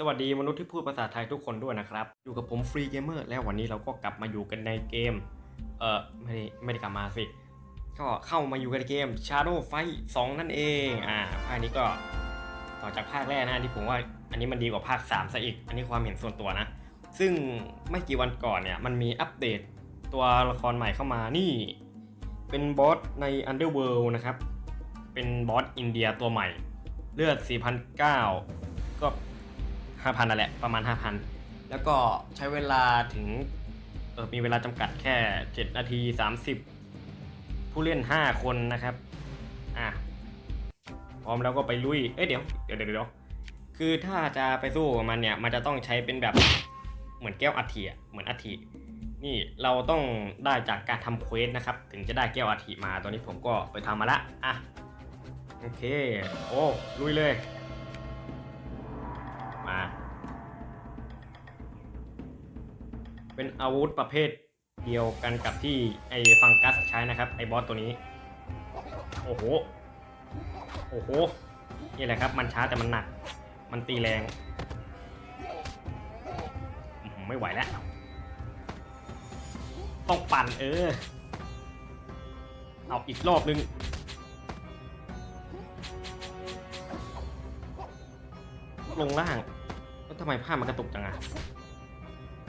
สวัสดีมนุษย์ที่พูดภาษาไทยทุกคนด้วยนะครับ อยู่กับผมฟรีเกมเมอร์แล้ววันนี้เราก็กลับมาอยู่กันในเกม เออไม่ได้ไม่ได้กลับมาสิ ก็เข้ามาอยู่กันในเกม Shadow Fight 2 นั่นเอง อ่าภาคนี้ก็ต่อจากภาคแรกนะที่ผมว่าอันนี้มันดีกว่าภาค 3 ซะอีก อันนี้ความเห็นส่วนตัวนะ ซึ่งไม่กี่วันก่อนเนี่ย มันมีอัปเดตตัวละครใหม่เข้ามานี่ เป็นบอสใน Underworld นะครับ เป็นบอสอินเดียตัวใหม่ เลือด 4,009ก็ 5,000นั่นแหละประมาณ5,000แล้วก็ใช้เวลาถึงเออมีเวลาจำกัดแค่7นาที30ผู้เล่น5คนนะครับ อะพร้อมแล้วก็ไปลุย เอ้ยเดี๋ยวเดี๋ยวเดี๋ยวคือถ้าจะไปสู้มันเนี่ย มันจะต้องใช้เป็นแบบเหมือนแก้วอัฐิเหมือนอัฐินี่เราต้องได้จากการทำเควสนะครับ ถึงจะได้แก้วอัฐิมาตอนนี้ผมก็ไปทำมาละอะโอเค โอ้ลุยเลย อาวุธประเภทเดียวกันกับที่ไอ้ฟังกัสใช้นะครับ ไอ้บอสตัวนี้ โอ้โห โอ้โห นี่แหละครับ มันช้าแต่มันหนัก มันตีแรง ไม่ไหวแล้ว ต้องปั่นเออ เอาอีกรอบนึงลงล่าง แล้วทำไมภามันกระตุกจังอะ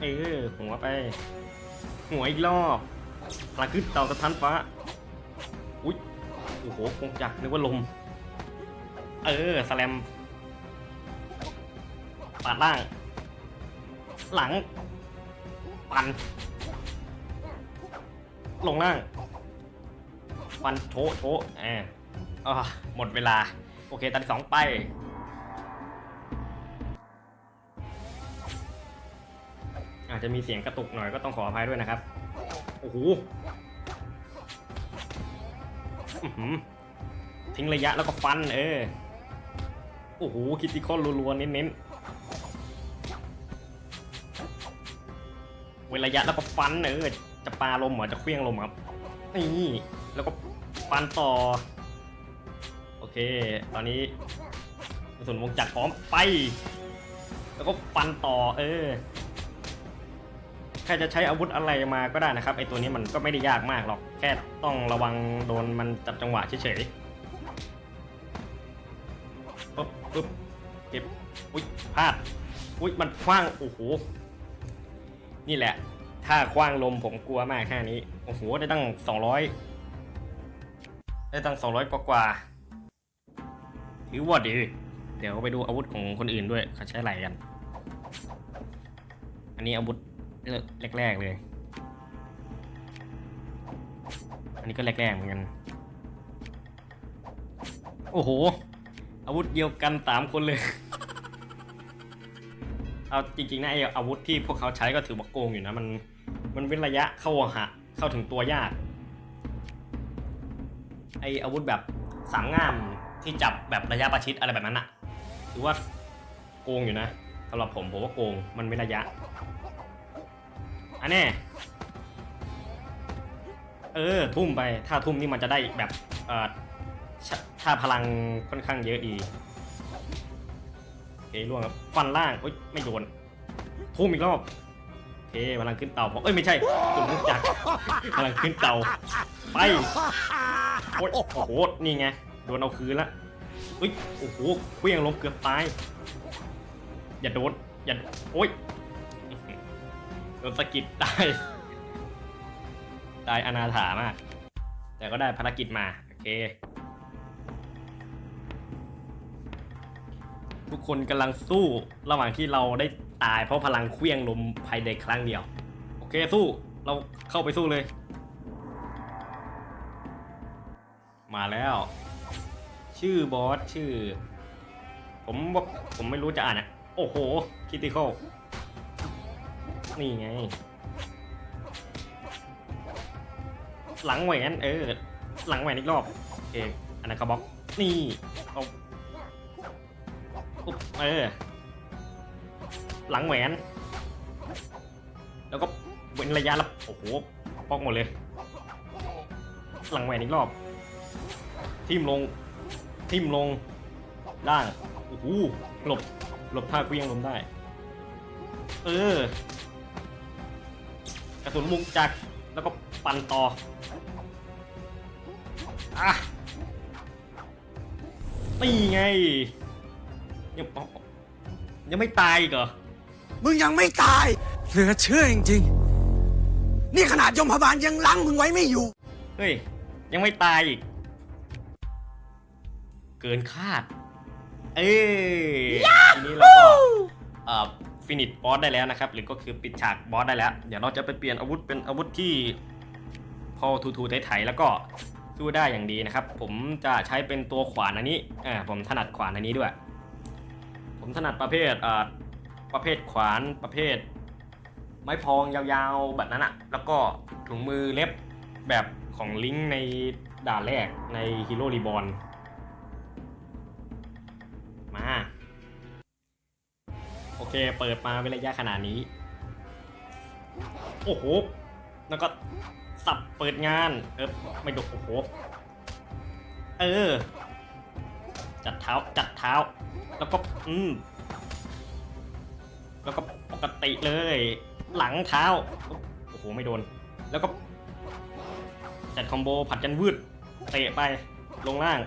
เออหัวไป หัวอีกรอบพลังขึ้นเต่าสะท้านฟ้า อุ๊ยโอ้โหคงจักนึกว่าลม เออสแลมปาดล่าง หลัง ปัน ลงล่างฟันโชโชแอบอ่าหมดเวลา โอเค ตันสองไป อาจจะมีเสียงกระตุกหน่อยก็ต้องขออภัยด้วยนะครับ โอ้โหทิ้งระยะแล้วก็ฟันเออ โอ้โหคิติคอลรัวๆเน้นๆเว้นระยะแล้วก็ฟันเออ จะปาลมเหรอจะเคลี้ยงลมครับ นี่ แล้วก็ฟันต่อ โอเค ตอนนี้กระสุนวงจักรพร้อมไป แล้วก็ฟันต่อเออ ครจะใช้อาวุธอะไรมาก็ได้นะครับไอตัวนี้มันก็ไม่ได้ยากมากหรอกแค่ต้องระวังโดนมันจับจังหวะเฉยๆปุ๊บปุ๊บเก็บอุ้ยพลาดอุ้ยมันคว้างโอ้โหนี่แหละ ถ้าคว้างลมผมกลัวมากแค่นี้โอ้โหได้ตั้งสองร้อยได้ตั้งสองร้อยกว่ากว่าถือว่าดีเดี๋ยวไปดูอาวุธของคนอื่นด้วยเขาใช้อะไรกัน อันนี้อาวุธ แรกๆเลย อันนี้ก็แรกๆเหมือนกัน โอ้โห อาวุธเดียวกันสามคนเลย เอาจริงๆนะไออาวุธที่พวกเขาใช้ก็ถือว่าโกงอยู่นะ มันมันเว้นระยะเข้าหะเข้าถึงตัวยาก ไออาวุธแบบสามง่ามที่จับแบบระยะประชิดอะไรแบบนั้นอะถือว่าโกงอยู่นะสำหรับผมผมว่าโกงมันเว้นระยะ อันแน่เออทุ่มไปถ้าทุ่มนี่มันจะได้แบบเอ่อถ้าพลังค่อนข้างเยอะดีโอเคล่วงครับฟันล่างโอุ้ยไม่โดนทุ่มอีกรอบโอเคพลังขึ้นเต่าเอ้ยไม่ใช่จุดมุกจักรพลังขึ้นเต่าไปโอ้ยโอ้โหนี่ไงโดนเอาคืนละอุ้ยโอ้โหเคลี้ยงลงเกือบตายอย่าโดนอย่าโอ้ย โดนสะกิดตาย ตายอนาถามาก แต่ก็ได้ภารกิจมา โอเค ทุกคนกำลังสู้ระหว่างที่เราได้ตายเพราะพลังเคลี้ยงลมภายในครั้งเดียว โอเคสู้เราเข้าไปสู้เลย มาแล้ว ชื่อบอสชื่อ ผมว่าผมไม่รู้จะอ่านอะ โอ้โหคิติคอล นี่ไง หลังแหวนเออ หลังแหวนอีกรอบโอเคอันนั้นเขาบล็อก นี่เอาปุ๊บเออ หลังแหวน แล้วก็เว้นระยะแล้วโอ้โหบล็อกหมดเลย หลังแหวนอีกรอบ ทิมลง ทิมลง ล่าง โอ้โห หลบ หลบท่าเคลี้ยงลมได้ เออ ระสุนมุกจักรแล้วก็ปั่นต่ออะนี่ไงยังอ๋อยังไม่ตายอีกเหรอ มึงยังไม่ตาย เหลือเชื่อจริงๆ นี่ขนาดยมพบาลยังลังมึงไว้ไม่อยู่ เฮ้ย ยังไม่ตายอีก เกินคาด เอ้ยทีนี้เราก็เอ่อ ฟินิชบอสได้แล้วนะครับ หรือก็คือปิดฉากบอสได้แล้ว เดี๋ยวเราจะไปเปลี่ยนอาวุธเป็นอาวุธที่พอทูทูไถๆแล้วก็สู้ได้อย่างดีนะครับ ผมจะใช้เป็นตัวขวานอันนี้อ่าผมถนัดขวานอันนี้ด้วย ผมถนัดประเภทอ่าประเภทขวานประเภท ไม้พองยาวๆแบบนั้นอะแล้วก็ถุงมือเล็บแบบของลิงในด่านแรกในฮีโร่รีบอ n เค เปิดมาเป็นระยะขนาดนี้ โอ้โห แล้วก็สับเปิดงาน เออไม่ดกโอ้โห เออ จัดเท้า จัดเท้า แล้วก็ อืม แล้วก็ปกติเลย หลังเท้า โอ้โห ไม่โดน แล้วก็ จัดคอมโบผัดกันวืด เตะไป ลงล่าง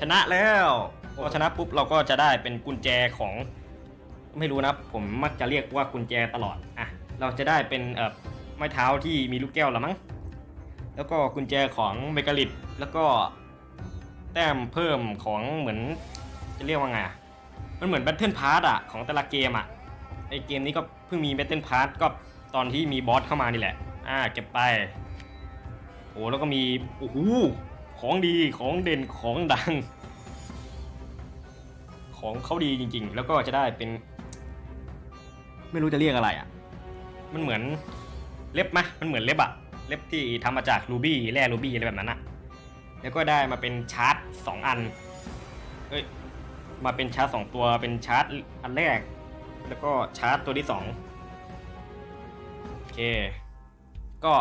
ชนะแล้วพอชนะปุ๊บเราก็จะได้เป็นกุญแจของ ไม่รู้นะผมมักจะเรียกว่ากุญแจตลอดอะเราจะได้เป็นเอ่อไม้เท้าที่มีลูกแก้วละมั้งแล้วก็กุญแจของเมกาลิตแล้วก็แต้มเพิ่มของเหมือนจะเรียกว่าไงอะมันเหมือนแบทเทิลพาร์ตอะของแต่ละเกมอะไอเกมนี้ก็เพิ่งมีแบทเทิลพาร์ตก็ตอนที่มีบอสเข้ามานี่แหละ อ่าเก็บไปโอ้แล้วก็มีโอ้โหของดีของเด่นของดัง ของเขาดีจริง ๆ แล้วก็จะได้เป็น ไม่รู้จะเรียกอะไรอะ มันเหมือนเล็บไหมมันเหมือนเล็บอะเล็บที่ทำมาจากรูบี้แร่รูบี้อะไรแบบนั้นอะแล้วก็ได้มาเป็นชาร์จสองอันเอ้ยมาเป็นชาร์จสองตัวเป็นชาร์จอันแรก แล้วก็ชาร์จตัวที่สองโอเค ก็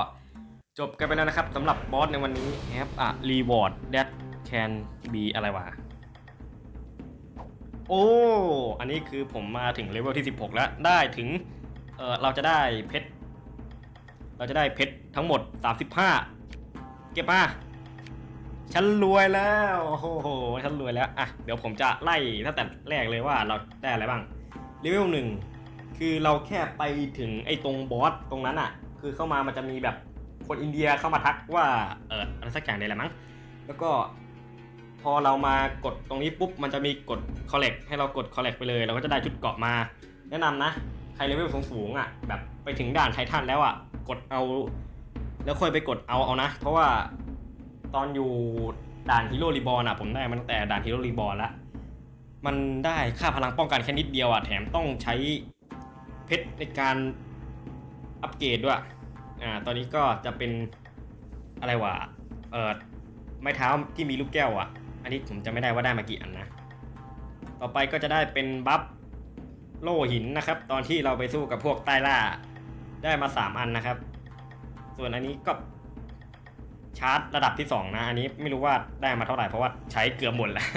จบกันไปแล้วนะครับสำหรับ บอสในวันนี้ Have a reward that can be อะไรวะ โอ้ อันนี้คือผมมาถึงเลเวลที่ 16 แล้ว ได้ถึง เออเราจะได้เพชร เราจะได้เพชรทั้งหมด 35 เก็บมา ฉันรวยแล้ว โอ้โห ฉันรวยแล้ว อะ เดี๋ยวผมจะไล่ตั้งแต่แรกเลยว่าเราได้อะไรบ้าง เลเวลหนึ่ง คือเราแค่ไปถึงไอ้ตรงบอสตรงนั้นอะ คือเข้ามามันจะมีแบบคนอินเดียเข้ามาทักว่า เอออะไรสักอย่างเนี่ยแหละมั้ง แล้วก็ พอเรามากดตรงนี้ปุ๊บมันจะมีกด collect ให้เรากด collect ไปเลย เราก็จะได้ชุดเกราะมา แนะนำนะ ใครเลเวลสูงๆอะแบบไปถึงด่านไททันแล้วอะกดเอา แล้วค่อยไปกดเอาเอานะ เพราะว่าตอนอยู่ด่านฮีโร่รีบอลอะผมได้มันตั้งแต่ด่านฮีโร่รีบอลแล้วมันได้ค่าพลังป้องกันแค่นิดเดียวอะแถมต้องใช้เพชรในการอัปเกรดด้วยอ่าตอนนี้ก็จะเป็นอะไรวะเออไม้เท้าที่มีลูกแก้วอะ อันนี้ผมจะไม่ได้ว่าได้มากี่อันนะ ต่อไปก็จะได้เป็นบัฟโล่หินนะครับ ตอนที่เราไปสู้กับพวกใต้ล่า ได้มา 3 อันนะครับ ส่วนอันนี้ก็ชาร์จระดับที่ 2 นะ อันนี้ไม่รู้ว่าได้มาเท่าไหร่เพราะว่าใช้เกือบหมดแล้ว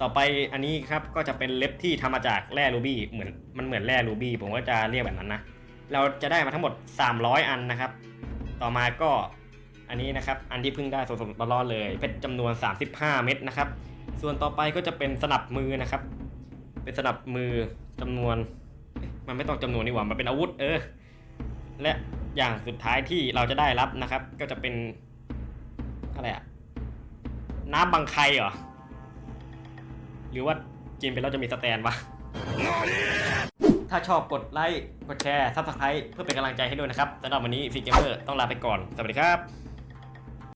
ต่อไปอันนี้ครับก็จะเป็นเล็บที่ทำมาจากแร่รูบี้เหมือนมันเหมือนแร่รูบี้ผมก็จะเรียกแบบนั้นนะ เราจะได้มาทั้งหมด 300 อันนะครับ ต่อมาก็ อันนี้นะครับ อันที่เพิ่งได้สดๆร้อนๆเลย เพชรจำนวน 35 เม็ดนะครับ ส่วนต่อไปก็จะเป็นสนับมือนะครับ เป็นสนับมือจำนวน มันไม่ต้องจำนวนนี่หว่า มันเป็นอาวุธ เออ และอย่างสุดท้ายที่เราจะได้รับนะครับ ก็จะเป็นอะไรอะน้ำบังไคเหรอ หรือว่ากินไปแล้วจะมีสแตนวะ ถ้าชอบกดไลค์ กดแชร์ซับสไครต์เพื่อเป็นกำลังใจให้ด้วยนะครับสำหรับวันนี้ฟีเกมเมอร์ต้องลาไปก่อน สวัสดีครับ